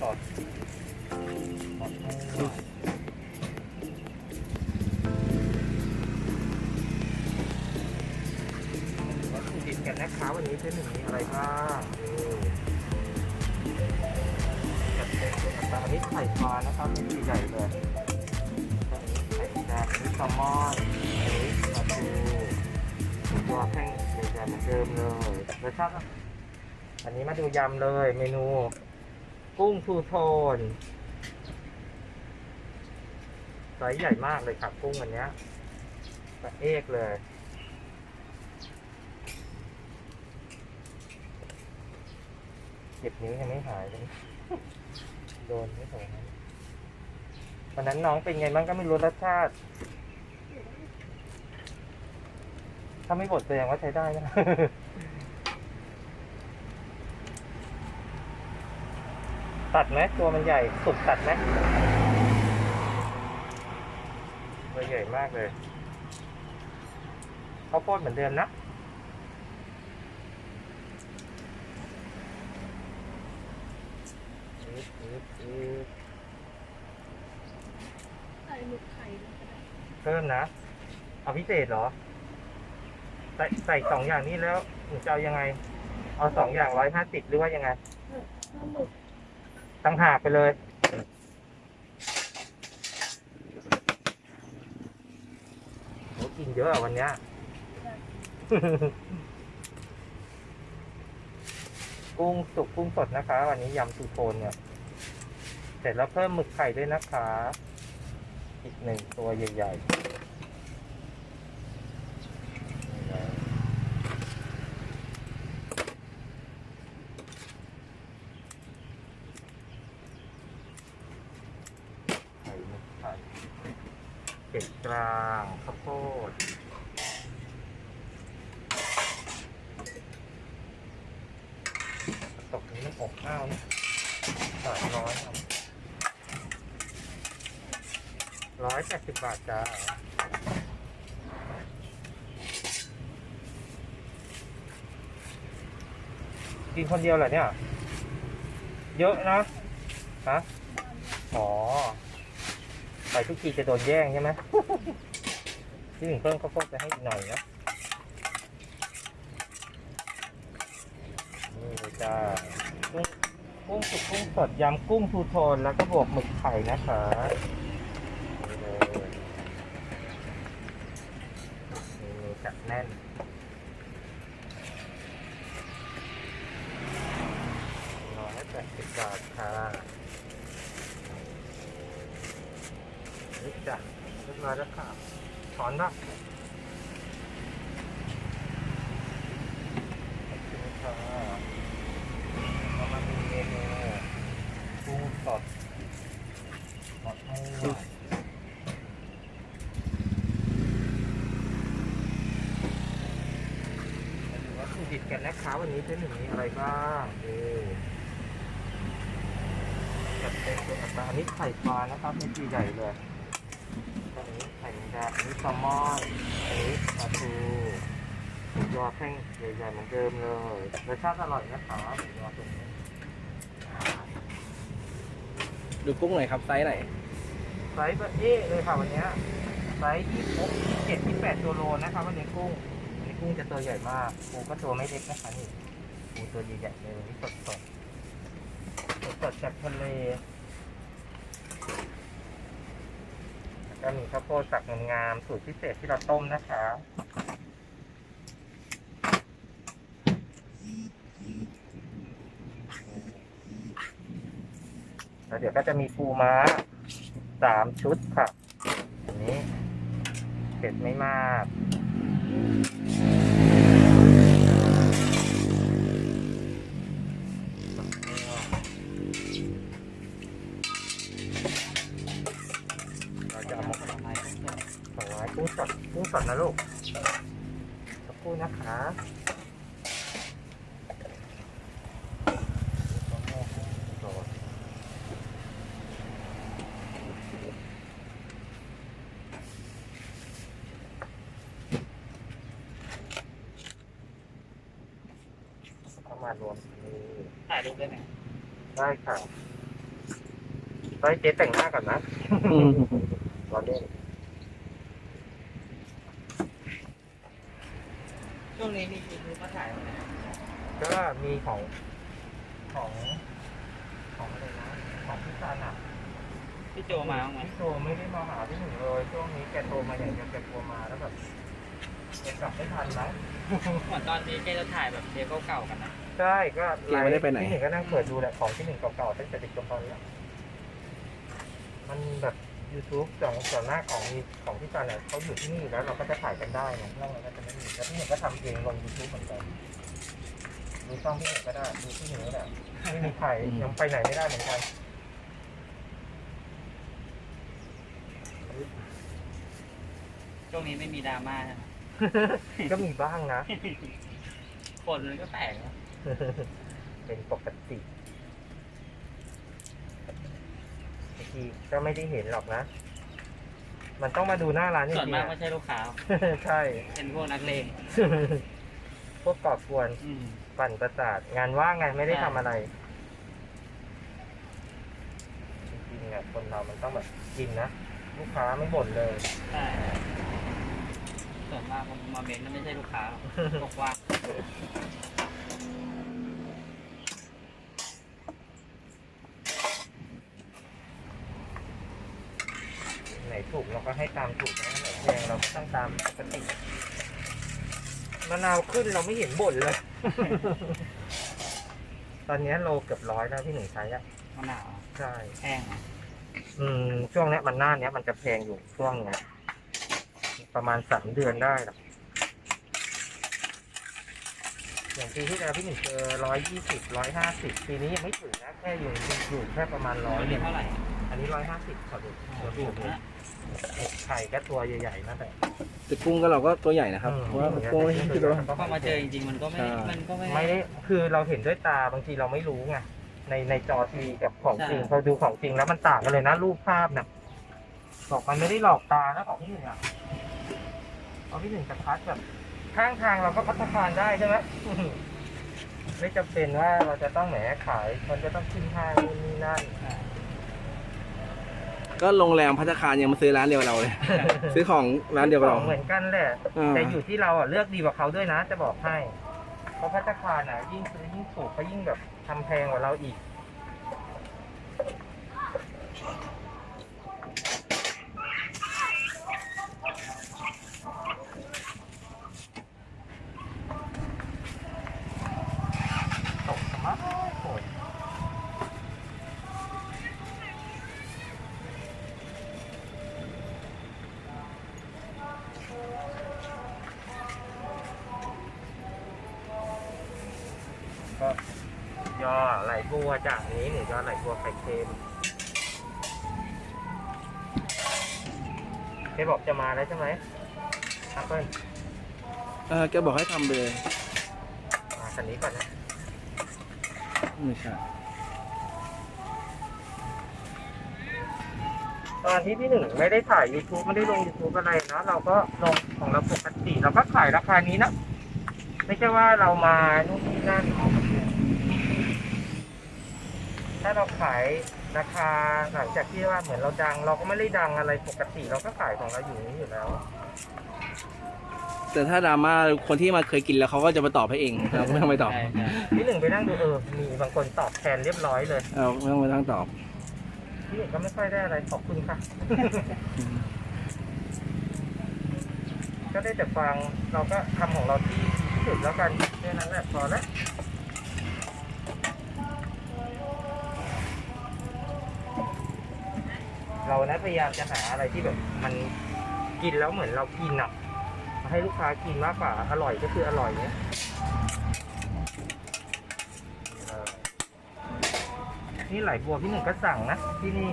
สดหมดให้หมดวัตถุดิบกันนะคะวันนี้เช่นหนึ่งมีอะไรบ้างนี่จัดเต็มเลยนะครับอันนี้ไข่ปลานะครับนี่ใหญ่เลยอันนี้ไข่แดงนนี้แซลมอนอันนี้ปลาทูตัวแห้งใหญ่ๆเหมือนเดิมเลยรสชาติอันนี้มาดูยำเลยเมนู กุ้งทูโทนไซส์ใหญ่มากเลยครับกุ้งอันเนี้ยตะเอกเลยเจ็บนิ้วยังไม่หายเลย โดนไม่สวยนะวันนั้นน้องเป็นไงบ้างก็ไม่รู้รสชาติ ถ้าไม่บดแสดงว่าใช้ได้นะ ตัดไหมตัวมันใหญ่สุกตัดไหมตัวใหญ่มากเลยข้าวโพดเหมือนเดิมนะใส่หมึกไข่ลงไปได้เพิ่มนะ เอาพิเศษเหรอ ใส่ใส่สองอย่างนี้แล้วหนูจะเอายังไง เอาสองอย่างร้อยห้าสิบหรือว่ายังไงหมึก ตั้งหากไปเลย โหกินเยอะอะวันเนี้ย กุ้งสุกกุ้งสดนะคะ วันนี้ยำทูโทนเนี่ย เสร็จแล้วเพิ่มหมึกไข่ด้วยนะคะ อีกหนึ่งตัวใหญ่ ๆไข่หมึกไข่ กลางข้าวโพดตกนี้มันอบอ้าวนะสามร้อยครับร้อยแปดสิบบาทจ้ากินคนเดียวเหรอเนี่ย เยอะนะฮะอ๋อ ไปทุกทีจะโดนแย่งใช่ไหมที่หนึ่งเพิ่มข้าวโพดไปให้อีกหน่อยนะนี่เลยจ้ากุ้งกุ้งสุกกุ้งสดยำกุ้งทูโทนแล้วก็บวกหมึกไข่นะคะนี่เลยเมนูจัดแน่นร้อยแปดสิบบาทค่ะนี่จ้ะเรียบร้อยแล้วค่ะถอนปะขอบคุณค่ะ เรามาดูเมนูกุ้งสดหมดให้หน่อยมาดูวัตถุดิบกั นนะคะวันนี้เจ๊หนึ่งมีอะไรบ้างนี่จัดเต็มเลยนะครับอันนี้ไข่ปลานะครับไม่ตีใหญ่เลยอันนี้ไข่แมงดาอันนี้แซลมอนอันนี้ปลาทูหมูยอแท่งใหญ่ๆเหมือนเดิมเลยรสชาติอร่อยนะคะหมูยอตัวนี้ดูกุ้งหน่อยครับไซส์ไหนไซส์เบอร์เอเลยค่ะวันนี้ไซส์ยี่สิบเจ็ดยี่แปดตัวโลนะคะวันนี้กุ้ง นนี้กุ้งจะตัวใหญ่มากปูก็ตัวไม่เล็กนะคะนี่ปูตัวใหญ่ๆเลยนี่สดสดสดสดๆจากทะเลแล้วก็มีข้าวโพดสับงามๆสูตรพิเศษที่เราต้มนะคะแล้วเดี๋ยวก็จะมีปูม้าสามชุดค่ะ อันนี้เผ็ดไม่มาก เราจะเอามาสองไม้สองไม้กุ้งสด กุ้งสดนะลูกสักครู่นะคะเข้ามารวมนี่ถ่ายรูปได้ไหมได้ค่ะตอนนเจ๊แต่งหน้าก่อนนะอืมรอเล่น ช่วงนี้มียูทูบมาถ่ายไหมก็มีของของ ของอะไรนะของพี่ซันอะพี่โจมาบ้างไหมพี่โทรไม่ได้มาหาพี่หนึ่งเลยช่วงนี้แกโทรมาอย่างเดียวแกโทรมาแล้วแบบแกกลับไม่ทันนะเหมือนตอนนี้แกจะถ่ายแบบเทปเก่าๆกันนะ ใช่ก็แกไม่ได้ไปไหน พี่หนึ่งก็นั่งเปิดดูแหละของพี่หนึ่งเก่าๆตั้งแต่เด็กจนตอนนี้มันแบบ YouTube ส่วนส่วนหน้ากของมีของพี่ซันเนี่ยเขาอยู่ที่นี่แล้วเราก็จะถ่ายกันได้นะนอกนั้นก็จะไม่มีแล้วพี่หนึ่งก็ทำเองลง YouTube เหมือนกันดูช่องพี่หนึ่งก็ได้ดูพี่หนึ่งก็ได้ไม่มีใครยังไปไหนไม่ได้เหมือนกันช่วงนี้ไม่มีดราม่าใช่ไหมก็มีบ้างนะ คนมันก็แปลกนะเป็นปกติบาง ทีก็ไม่ได้เห็นหรอกนะ มันต้องมาดูหน้าร้านจส่วนริงมากๆไม่อะใช่ลูกค้า ใช่ เป็นพวกนักเลงพวกก่อกวนอืม ปั่นประสาท งานว่างไงไม่ได้ใช่ ทำอะไรจริงๆเนี่ยคนเรามันต้องแบบกินนะลูกค้าไม่บ่นเลย ใช่ส่วนมากคนมาเม้นต์นั่นไม่ใช่ลูกค้าหรอกบอกว่า ไหน ถูกเราก็ให้ตามถูกนะไหนแพงเราก็ต้องตามปกติมะนาวขึ้นเราไม่เห็นบ่นเลย ตอนนี้โลเกือบร้อยแล้วที่หนึ่งใช้อะมะนาวใช่แห้งอะอืมช่วงเนี้ยมันหน้าเนี้ยมันจะแพงอยู่ช่วงเนี้ยประมาณสามเดือนได้หรอกอย่างปีที่แล้วพี่หนึ่งเจอร้อยยี่สิบร้อยห้าสิบปีนี้ยังไม่ถึงนะแค่อยู่อยู่แค่ประมาณร้อยอันเนี่นี้ยเท่าไหร่อั นนี้ร้อยห้าสิบขอดูขอดูถูกนะไข่ก็ตัวใหญ่ๆนะแต่ แต่กุ้งก็เราก็ตัวใหญ่นะครับอืมเพราะว่ากุ้งไม่ใช่ตัวพอมาเจอจริงๆมันก็ไม่ใช่มันก็ไม่ไม่ได้คือเราเห็นด้วยตาบางทีเราไม่รู้ไง ในในจอทีวีกับของจริงใช่พอดูของจริงแล้วมันต่างกันเลยนะรูปภาพเนี่ยบอกมันไม่ได้หลอกตานะของพี่หนึ่งอะเอาพี่หนึ่งจะพัดแบบข้างทางเราก็พัฒนาได้ใช่ไหมไม่จำเป็นว่าเราจะต้องแหมขาย มันจะต้องขึ้นห้างนู่นนี่นั่นอ่า ก็โรงแรมพัฒคารยังมาซื้อร้านเดียวกับเราเลย ซื้อของร้านเดียวกับเราของเหมือนกันแหละ อ่า แต่อยู่ที่เราอะเลือกดีกว่าเขาด้วยนะ จะบอกให้ เพราะพัฒคารอะยิ่งซื้อยิ่งถูกเขายิ่งแบบทำแพงกว่าเราอีก ตกมากโอยก็ยอไหลบัวจากนี้หรือยอไหลบัวไข่เค็มเคยบอกจะมาแล้วใช่ไหมแอปเปิ้ลเออแกบอกให้ทำไปเลยมาคันนี้ก่อนนะไม่ใช่ตอนที่พี่หนึ่งไม่ได้ถ่าย YouTube ไม่ได้ลง YouTube อะไรนะเราก็ลงของเราปกติเราก็ขายราคานี้นะ ไม่ใช่ว่าเรามานู่นนี่นั่นถ้าเราขาย ราคาหลังจากที่ว่าเหมือนเราดัง เราก็ไม่ได้ดังอะไรปกติเราก็ขายของเราอยู่นี้อยู่แล้ว แต่ถ้าดราม่าคนที่มาเคยกินแล้วเขาก็จะมาตอบให้เองเราก็ไม่ต้องไปตอบใช่ใช่พี่หนึ่งไปนั่งดูเออ มีบางคนตอบแทนเรียบร้อยเลย เราไม่ต้องไปตั้งตอบ พี่หนึ่งก็ไม่ค่อยได้อะไรขอบคุณค่ะ ก็ได้แต่ฟังเราก็ทำของเราที่ดีที่สุดแล้วกันแค่นั้นแหละพอแล้ว เรานะพยายามจะหาอะไรที่แบบมันกินแล้วเหมือนเรากินอะมาให้ลูกค้ากินมากกว่าอร่อยก็คืออร่อยเนี้ยนี่ไหลบัวพี่หนึ่งก็สั่งนะที่นี่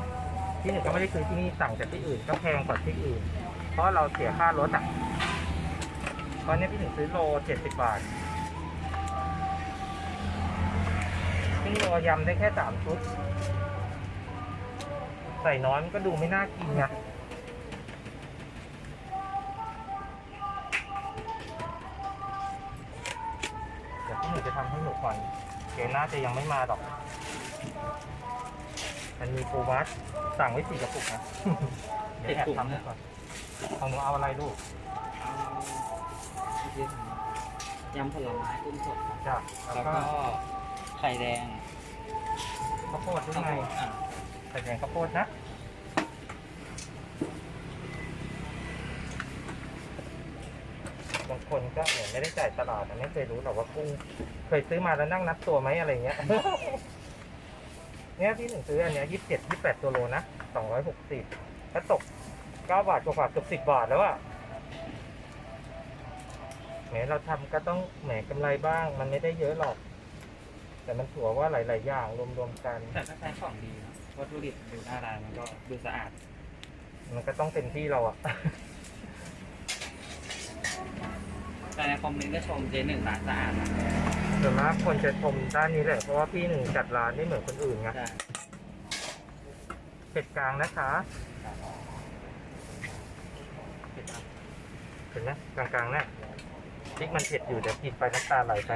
พี่หนึ่งก็ไม่ได้ซื้อที่นี่สั่งจากที่อื่นก็แพงกว่าที่อื่น เพราะเราเสียค่ารถอะตอนนี้พี่ถึงซื้อโลเจ็ดสิบบาทซึ่งโลยำได้แค่สามชุด ส่น้อยมันก็ดูไม่น่ากินไงเดี๋ยวพี่หนูจะทำให้หนูก่อนเกน่าจะยังไม่มาหรอก มันมีปูมัดสั่งไว้สี่กระปุกนะเดี๋ยวแอบทำให้ก่อนของหนูเอาอะไรลูกยำผลไม้กุ้งสดครับจ้ะแล้แล้ววก็ก็ไข่แดงข้าวโพดด้วยไงอ่า ใส่แดงข้าวโพดนะบางคนก็เหมือนไม่ได้จ่ายตลาดนะไม่เคยรู้หรอกว่ากุ้งเคยซื้อมาแล้วนั่งนับตัวไหมอะไรเงี้ย เนี่ยพี่หนึ่งซื้ออันเนี้ยยี่สิบเจ็ดยี่แปดตัวโลนะสองร้อยหกสิบถ้าตกเก้าบาทกว่าๆเกือบสิบบาทแล้วอะแหมเราทำก็ต้องแหมกำไรบ้าง มันไม่ได้เยอะหรอก แต่มันถือว่าหลาย ๆ อย่างรวมๆกัน แต่ถ้าใช้ของดีนะ วัตถุดิบดูหน้าร้านมันก็ดูสะอาด มันก็ต้องเป็นที่เราอะ แต่ในคอมเมนต์ก็ชมเจหนึ่งร้านสะอาดนะส่วนมากคนจะชมด้านนี้แหละ เพราะว่าพี่หนึ่งจัดร้านไม่เหมือนคนอื่นไงใช่เผ็ดกลางนะคะเห็นไหมกลางๆเนี่ยพริกมันเผ็ดอยู่แต่กินไปน้ำตาไหลไป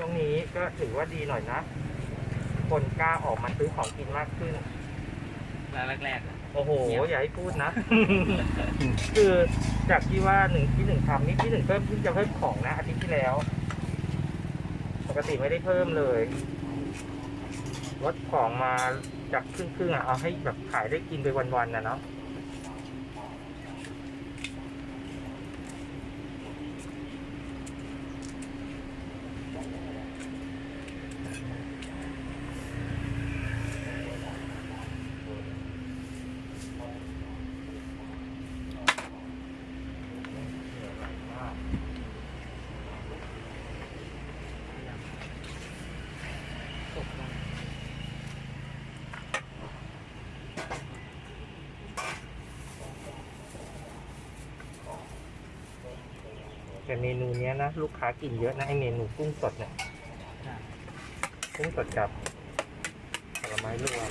ช่วงนี้ก็ถือว่าดีหน่อยนะ คนกล้าออกมาซื้อของกินมากขึ้น ร้านแรกๆอะ โอ้โห เงียบ อย่าให้พูดนะ คือจากที่ว่าหนึ่งที่หนึ่งทำนี่ที่หนึ่งเพิ่มเพิ่งจะเพิ่มของนะอาทิตย์ที่แล้ว ปกติไม่ได้เพิ่มเลยลดของมาจากครึ่งครึ่งๆอะเอาให้แบบขายได้กินไปวันๆนะเนาะแต่เม นูเนี้ยนะลูกค้ากินเยอะนะไอเมนูกุ้งสดเนี่ยใช่กุ้งสดกับผลไม้รวม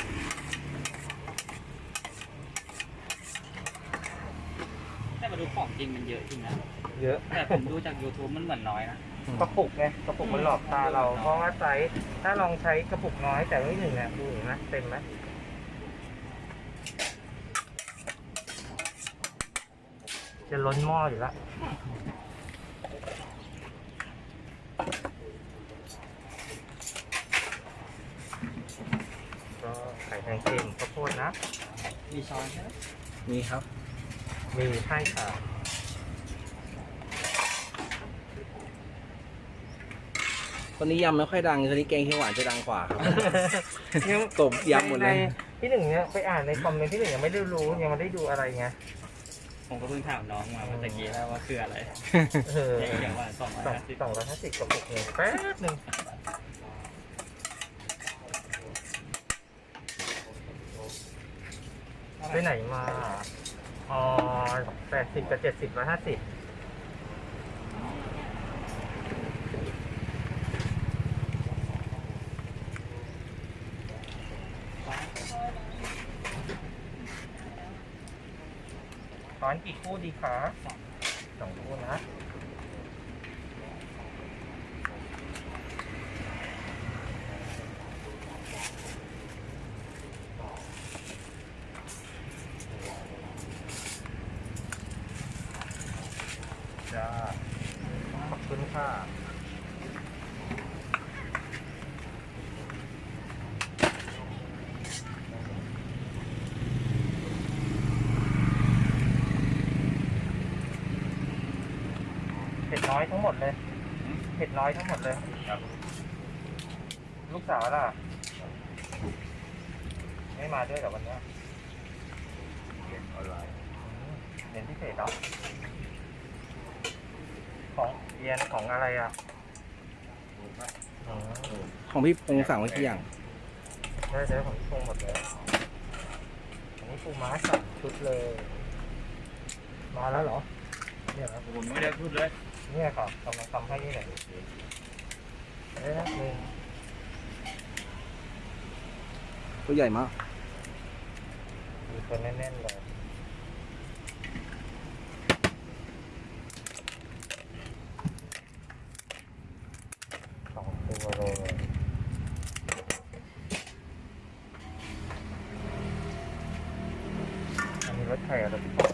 แต่มาดูของจริงมันเยอะจริงนะเยอะ แต่ผมดูจาก YouTube มันเหมือนน้อยนะกระปุกไงกระปุกมันหลอกตาเรา เพราะว่าไซส์ถ้าลองใช้กระปุกน้อยแต่ไม่หนึ่งเนี่ยดูเห็นไหมเต็มไหมจะล้นหม้ออยู่แล้วก็ไข่แดงเค็มข้าวโพดนะ มีช้อนใช่ไห มนี่ครับ มีให้ค่ะคนนี้ยำไม่ค่อยดังคนนี้แกงเขียวหวานจะดังกว่าครับ ยังตบยำหมดเลย ในที่หนึ่งเนี่ยไปอ่านในคอมเมนต์ที่หนึ่งยังไม่ได้รู้ยังไม่ได้ดูอะไรไง ผมก็เพิ่งถามน้องมาเมื่อตะกี้แล้วว่าคืออะไรเออแยกอย่างว่าสองร้อยสองห้าสิบ สองร้อยห้าสิบกระปุกหนึ่งแป๊บหนึ่ง ไปไหนมาอ๋อแปดสิบกับเจ็ดสิบมาห้าสิบร้อนกี่คู่ดีคะสองคู่นะ จ้า ขอบคุณค่ะ เผ็ดน้อยทั้งหมดเลยเผ็ดน้อยทั้งหมดเลยลูกสาวล่ะ ไม่มาด้วยเหรอวันเนี้ยเรียนออนไลน์เรียนพิเศษเนาะของเรียนของอะไรอะอืมของพี่พงษ์สั่งไว้กี่อย่างได้ได้ของพี่พงษ์หมดเลยอันนี้ปูม้าสามชุดเลย มาแล้วเหรอ เนี่ยครับผมไม่ได้พูดเลย เนี่ยครับกำลังทำให้นี่แหละเอ๊ะหนึ่งตัวใหญ่มากมีตัวแน่นๆเลย รถไข่อะไรที่บอก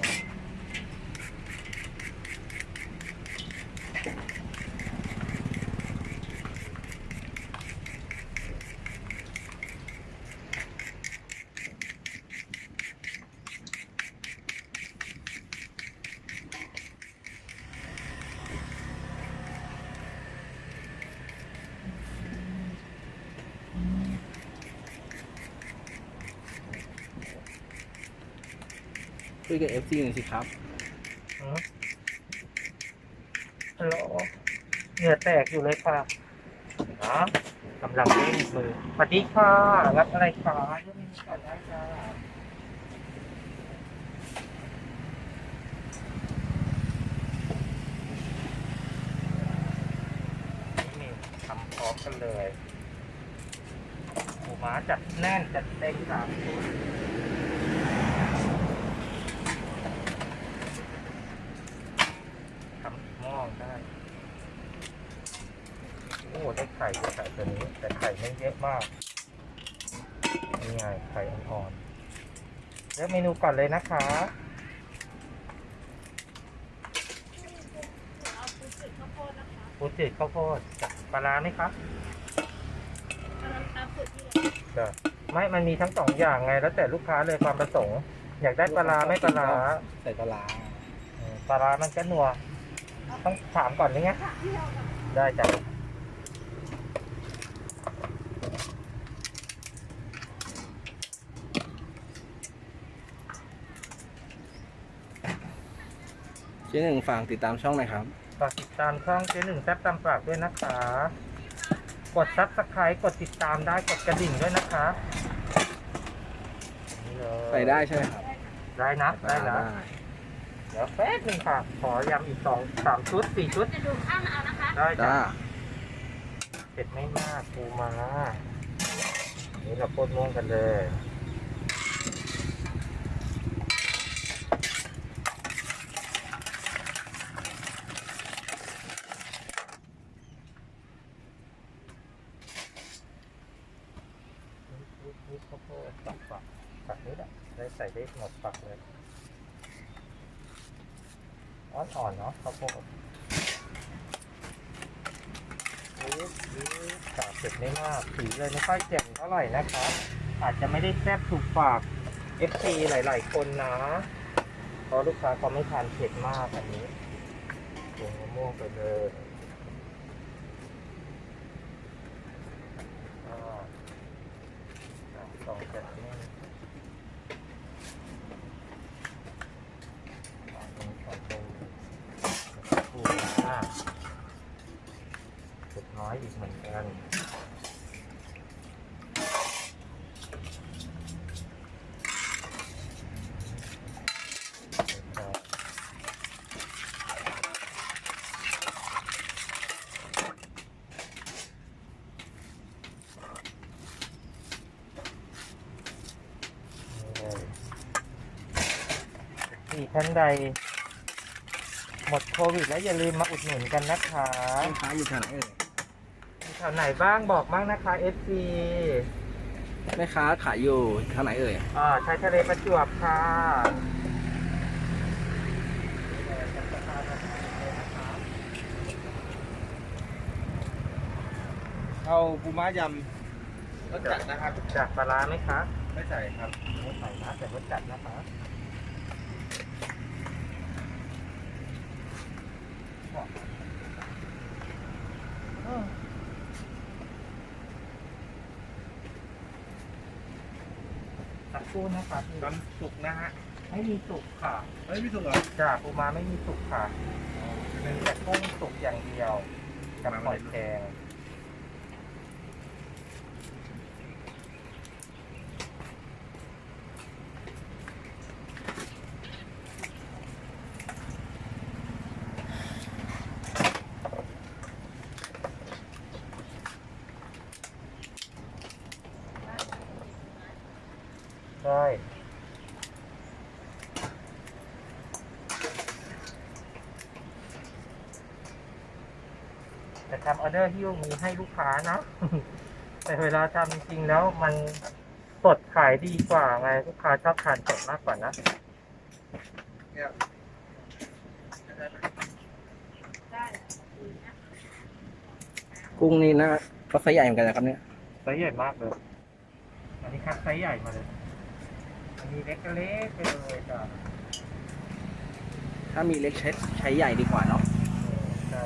คุยกับเอฟซีหน่อยสิครับฮัลโหลเหงื่อแตกอยู่เลยค่ะนะกำลังเล่นมือสวัสดีค่ะ รับอะไรคะเรื่องนี้ก่อนได้จ้านี่ทำพร้อมกันเลยหมูม้าจัดแน่นจัดเต็มสามชุด ทำอีกหม้อได้ โอ้ ได้ไข่ด้วยไข่ตัวนี้ แต่ไข่ไม่เยอะมากนี่ไงไข่อ่อนๆเลือกเมนูก่อนเลยนะคะเอาปูจืดข้าวโพดนะคะปูจืดข้าวโพดกับปลาร้าไหมคะอันนั้นตามสูตรที่เราจ้ะไม่ มันมีทั้งสองอย่างไง แล้วแต่ลูกค้าเลยความประสงค์ อยากได้ปลาร้าไม่ปลาร้าใส่ปลาร้าเออปลาร้ามันก็นัว ต้องถามก่อนนี่ไงค่ะที่เราแบบได้จ้ะ จ๊หนึ่งฝากติดตามช่องหน่อยครับฝากติดตามช่องเจ๊หนึ่งแซ่บตามปากด้วยนะคะ กดซับสไครต์กดติดตามได้กดกระดิ่งด้วยนะคะนี่เลยใส่ได้ใช่ไหมครับได้นะได้นะเดี๋ยวแป๊บหนึ่งค่ะ ขอยำอีกสองสามชุดสี่ชุดจะดูข้างเอานะคะได้จ้ะจ้าเผ็ดไม่มากปูมานี่เราโคตรม่วงกันเลย นี่นี่ข้าวโพดฝักฝักฝักนี้แหละได้ใส่ได้หมดฝักเลยอ่อนๆเนาะข้าวโพดนี่นี่กาบเผ็ดไม่มากสี เลยไม่ค่อยเจ็บเท่าไหร่นะครับ อาจจะไม่ได้แซ่บถูกปาก FC หลาย ๆ คนนะ เพราะลูกค้าเขาไม่ทานเผ็ดมากอันนี้ลงมะม่วงไปเลยอ่า สองแบบนี้สองเป็นสองเป็นคู่นะเล็กน้อยอีกเหมือนกันนี่เลย ที่ท่านใด หมดโควิด แล้วอย่าลืมมาอุดหนุนกันนะคะลูกค้าอยู่แถวไหนเอ่ยมีแถวไหนบ้างบอกบ้างนะคะ FC แม่ค้าขายอยู่แถวไหนเอ่ยอ่าชายทะเลประจวบค่ะเอาปูม้ายำรสจัดนะครับจากปลาร้าไหมคะ ไม่ใส่ครับไม่ใส่นะแต่รสจัดนะคะอืม สักครู่นะคะพี่น้ำสุกนะฮะ ไม่มีสุกค่ะเฮ้ยพี่สุกเหรอจ้าปูมาไม่มีสุกค่ะมีแต่กุ้งสุกอย่างเดียว กับหอยแครง ใช่แต่ทำออเดอร์ที่มีให้ลูกค้านะ แต่เวลาทำจริงๆแล้วมันสดขายดีกว่าไงลูกค้าชอบทานสดมากกว่านะ เนี่ยได้กุ้งนี่นะก็ไซส์ใหญ่เหมือนกันนะครับเนี่ยไซส์ใหญ่มากเลย อันนี้คัดไซส์ใหญ่มาเลย อันนี้เล็กก็เล็กไปเลยจ้ะถ้ามีเล็กใช้ใช้ใหญ่ดีกว่าเนาะใช่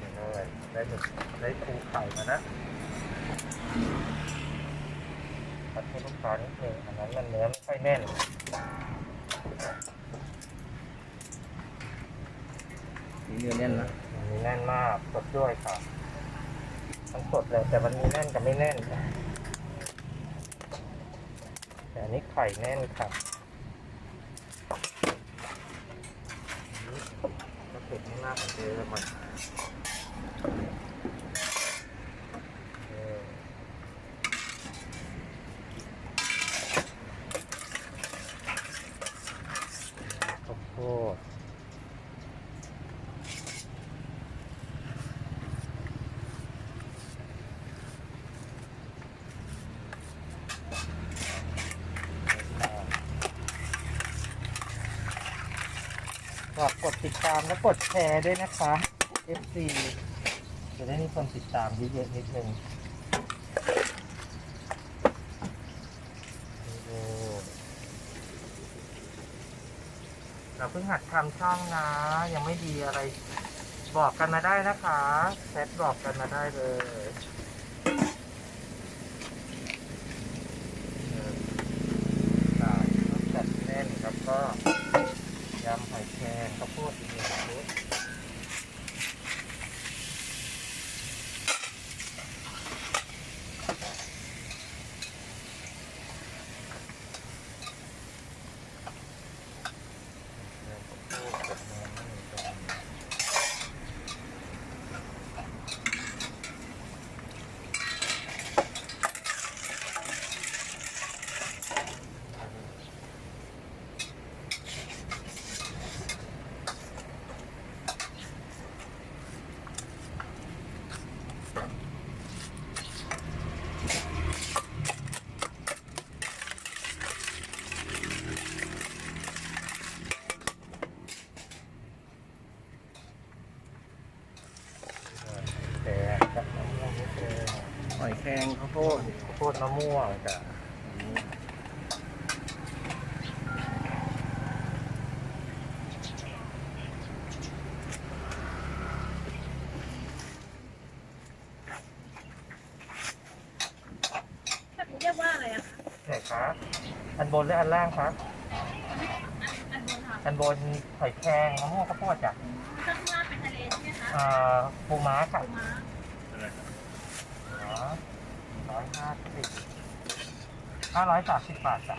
นี่เลยได้หมึกได้ปูไข่มานะตัดให้ลูกค้านิดนึงอันนั้นมันเนื้อไม่ค่อยแน่น มีเนื้อแน่นนะมันมีแน่นมากสดด้วยค่ะทั้งสดเลยแต่มันมีแน่นกับไม่แน่นค่ะแต่อันนี้ไข่แน่นครับก็เก็บข้างหน้าเหมือนเดิมมันเออข้าวโพด ฝากกดติดตามและกดแชร์ด้วยนะคะ FC จะได้มีคนติดตามเยอะๆนิดนึงเราเพิ่งหัดทำช่องนะ ยังไม่ดีอะไร บอกกันมาได้นะคะแชทบอกกันมาได้เลยเออได้ต้องจัดแน่นแล้วก็ ยำหอยแครงข้าวโพดอีกหนึ่งชุดข้าวโพดกับเนื้อไม่มีตรงนี้แครงกับมะม่วงนิดนึง หอยแคร งข้าวโพดข้าวโพดมะม่วงจ้ะแบบนี้เรียกว่าอะไรอะคะไหนครับอันบนหรืออันล่างครับอันบนค่ะอันบนหอยแครงมะม่วงข้าวโพดจ้ะข้างล่างเป็นทะเลใช่ไหมคะอ่าปูม้าค่ะ ปูม้า ร้อยห้าสิบ ห้าร้อยสามสิบบาทจ้ะ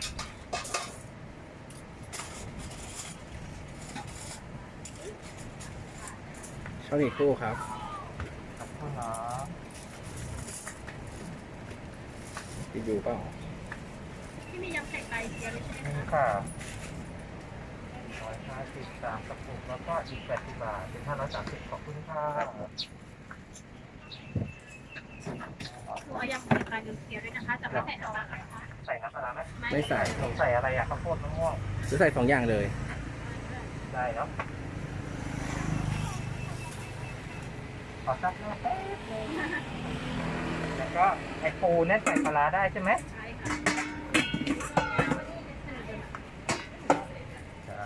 ช่องอีกคู่ครับ ขอบคุณนะติดอยู่เปล่าที่มียำไข่ไก่เจียวเลยใช่ไหมนี่คะค่ะร้อยห้าสิบสามกระปุกแล้วก็อีกแปดสิบบาท เป็นห้าร้อยสามสิบขอบคุณค่ะหนูเอายำไข่ไก่เจียวด้วยนะคะจะไม่ใส่เอาอะไรคะ ใส่น้ำปลาร้า ไหมไม่ใส่หนูใส่อะไรอะข้าวโพดมะม่วงหรือใส่สองอย่างเลย ได้เนาะขอซักหน้าแป๊บนึงแล้วก็ไอ้ปูเนี่ยใส่ปลาร้าได้ใช่ไหมใช่ค่ะจ้ะ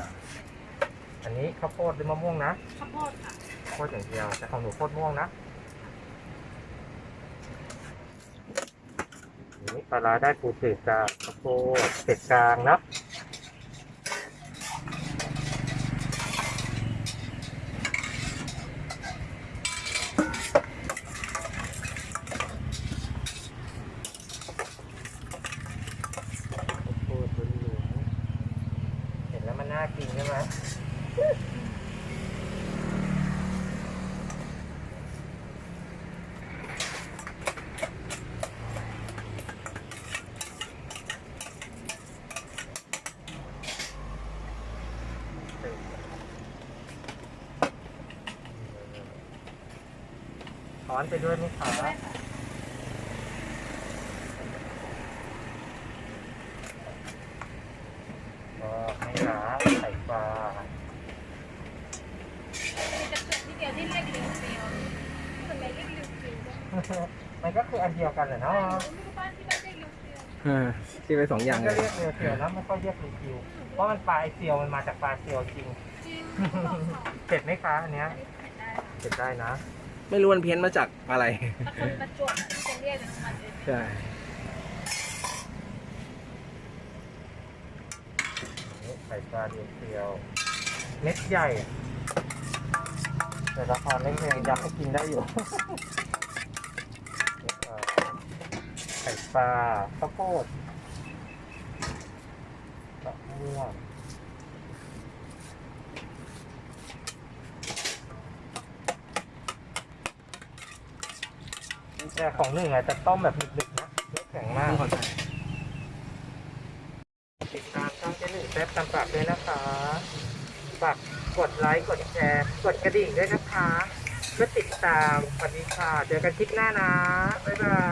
อันนี้ข้าวโพดหรือมะม่วงนะข้าวโพดค่ะข้าวโพดอย่างเดียวแต่ของหนูโคตรม่วงนะ นี่ปลาได้ปูจืดจ้าข้าวโพดเป็ดกลางนะข้าวโพดเหลืองเห็นแล้วมันน่ากินใช่ไหม ช้อนไปด้วยไหมคะได้ค่ะก็ไม่ล้าไข่ปลาจะเกิดที่เดียวที่เรียกเรียวเซียวส่วนใหญ่เรียกเรียวเซียวด้วยมันก็คืออันเดียวกันแหละเนาะไม่รู้บ้านที่บ้านเรียกเรียวเซียวเออที่ไปสองอย่างมันเลก็ยเรียกเรียวเซียวนะไม่ค่อยเรียกรีคิวเพราะมันปลาไอเซียวมันมาจากปลาเซียวจริงจริงเขาบอกค่ะเผ็ดไหมคะอันเนี้ยอันนี้เผ็ดได้เผ็ดได้นะ ไม่รู้มันเพี้ยนมาจากอะไรถ้าคนประจวบที่จะเรียกกันมาเลยใช่นี่ไข่ปลาเรียวเซียวเม็ดใหญ่ แต่ราคาไม่แพงยักษ์ก็กินได้อยู่ ไข่ปลาข้าวโพดมะม่วง แต่ของหนึ่งอะจะต้มแบบดึกๆนะไม่แข็งมากติดตามช่องเจ๊หนึ่งแซ่บตามฝากด้วยนะคะฝากกดไลค์กดแชร์กดกระดิ่งด้วยนะคะเพื่อติดตามสวัสดีค่ะเจอกันคลิปหน้านะบ๊ายบาย